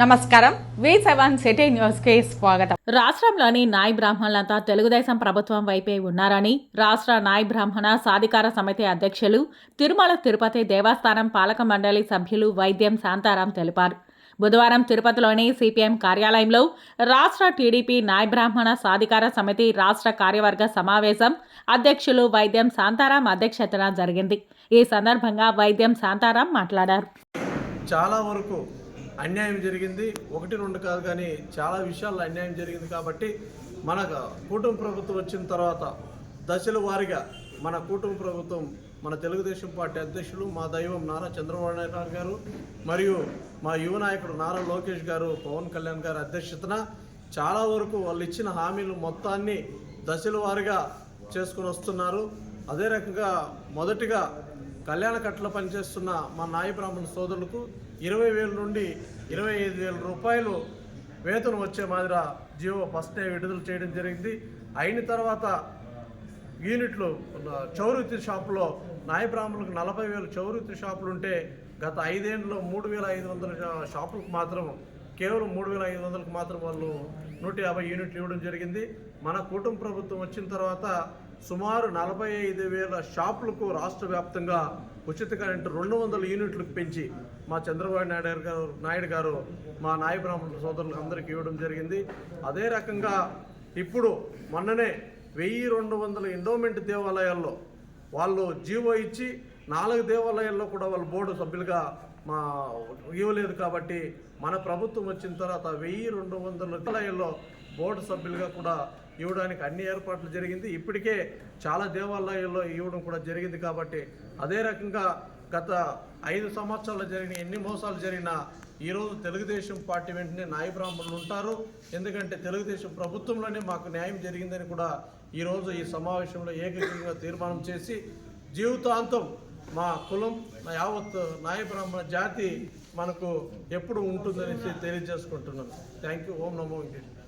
నమస్కారం. వి seven city న్యూస్కి స్వాగతం. రాష్ట్రంలోని నాయ్ బ్రాహ్మణులంతా తెలుగుదేశం ప్రభుత్వం వైపే ఉన్నారని రాష్ట్ర నాయ్ బ్రాహ్మణ సాధికార సమితి అధ్యక్షులు తిరుమల తిరుపతి దేవస్థానం పాలక మండలి సభ్యులు వైద్యం శాంతారాం తెలిపారు. బుధవారం తిరుపతిలోని సిపిఎం కార్యాలయంలో రాష్ట్ర టీడీపీ నాయ్ బ్రాహ్మణ సాధికార సమితి రాష్ట్ర కార్యవర్గ సమావేశం అధ్యక్షులు వైద్యం శాంతారాం అధ్యక్షతన జరిగింది. ఈ సందర్భంగా వైద్యం శాంతారాం మాట్లాడారు. చాలా వరకు అన్యాయం జరిగింది. ఒకటి రెండు కాదు కానీ చాలా విషయాల్లో అన్యాయం జరిగింది కాబట్టి మన కూటమి ప్రభుత్వం వచ్చిన తర్వాత దశల వారీగా మన కూటమి ప్రభుత్వం మన తెలుగుదేశం పార్టీ అధ్యక్షులు మా దైవం నారా చంద్రబాబు నాయుడు గారు మరియు మా యువ నాయకుడు నారా లోకేష్ గారు పవన్ కళ్యాణ్ గారి అధ్యక్షతన చాలా వరకు వాళ్ళు ఇచ్చిన హామీలు మొత్తాన్ని దశల వారీగా చేసుకుని వస్తున్నారు. అదే రకంగా మొదటిగా కళ్యాణ కట్టలో పనిచేస్తున్న మా నాయ బ్రాహ్మణ సోదరులకు ఇరవై వేల నుండి ఇరవై ఐదు వేల రూపాయలు వేతనం వచ్చే మాదిర జియో ఫస్ట్ డే విడుదల చేయడం జరిగింది. అయిన తర్వాత యూనిట్లు చౌరుతి షాపులో నాయ బ్రాహ్మణులకు నలభై వేల చౌరుతి షాపులు ఉంటే గత ఐదేళ్ళలో మూడు వేల ఐదు వందల షాపులకు మాత్రం కేవలం మూడు వేల ఐదు వందలకు మాత్రం వాళ్ళు నూట యాభై యూనిట్లు ఇవ్వడం జరిగింది. మన కుటుంబ ప్రభుత్వం వచ్చిన తర్వాత సుమారు నలభై ఐదు వేల షాపులకు రాష్ట్ర వ్యాప్తంగా ఉచిత కరెంటు రెండు వందల యూనిట్లకు పెంచి మా చంద్రబాబు నాయుడు గారు నాయుడు గారు మా నాయ బ్రాహ్మణ సోదరులకు అందరికీ ఇవ్వడం జరిగింది. అదే రకంగా ఇప్పుడు మొన్ననే వెయ్యి రెండు వందల ఎండోమెంట్ దేవాలయాల్లో వాళ్ళు జీవో ఇచ్చి నాలుగు దేవాలయాల్లో కూడా వాళ్ళు బోర్డు సభ్యులుగా మా ఇవ్వలేదు కాబట్టి మన ప్రభుత్వం వచ్చిన తర్వాత వెయ్యి రెండు వందల దేవాలయాల్లో బోర్డు సభ్యులుగా కూడా ఇవ్వడానికి అన్ని ఏర్పాట్లు జరిగింది. ఇప్పటికే చాలా దేవాలయాల్లో ఇవ్వడం కూడా జరిగింది కాబట్టి అదే రకంగా గత ఐదు సంవత్సరాలు జరిగిన ఎన్ని మోసాలు జరిగినా ఈరోజు తెలుగుదేశం పార్టీ వెంటనే నాయ బ్రాహ్మణులు ఉంటారు. ఎందుకంటే తెలుగుదేశం ప్రభుత్వంలోనే మాకు న్యాయం జరిగిందని కూడా ఈరోజు ఈ సమావేశంలో ఏకగ్రీవంగా తీర్మానం చేసి జీవితాంతం మా కులం యావత్ నాయ బ్రాహ్మణ జాతి మనకు ఎప్పుడు ఉంటుందనేసి తెలియజేసుకుంటున్నాను thank you. Om Namo Venkateswara.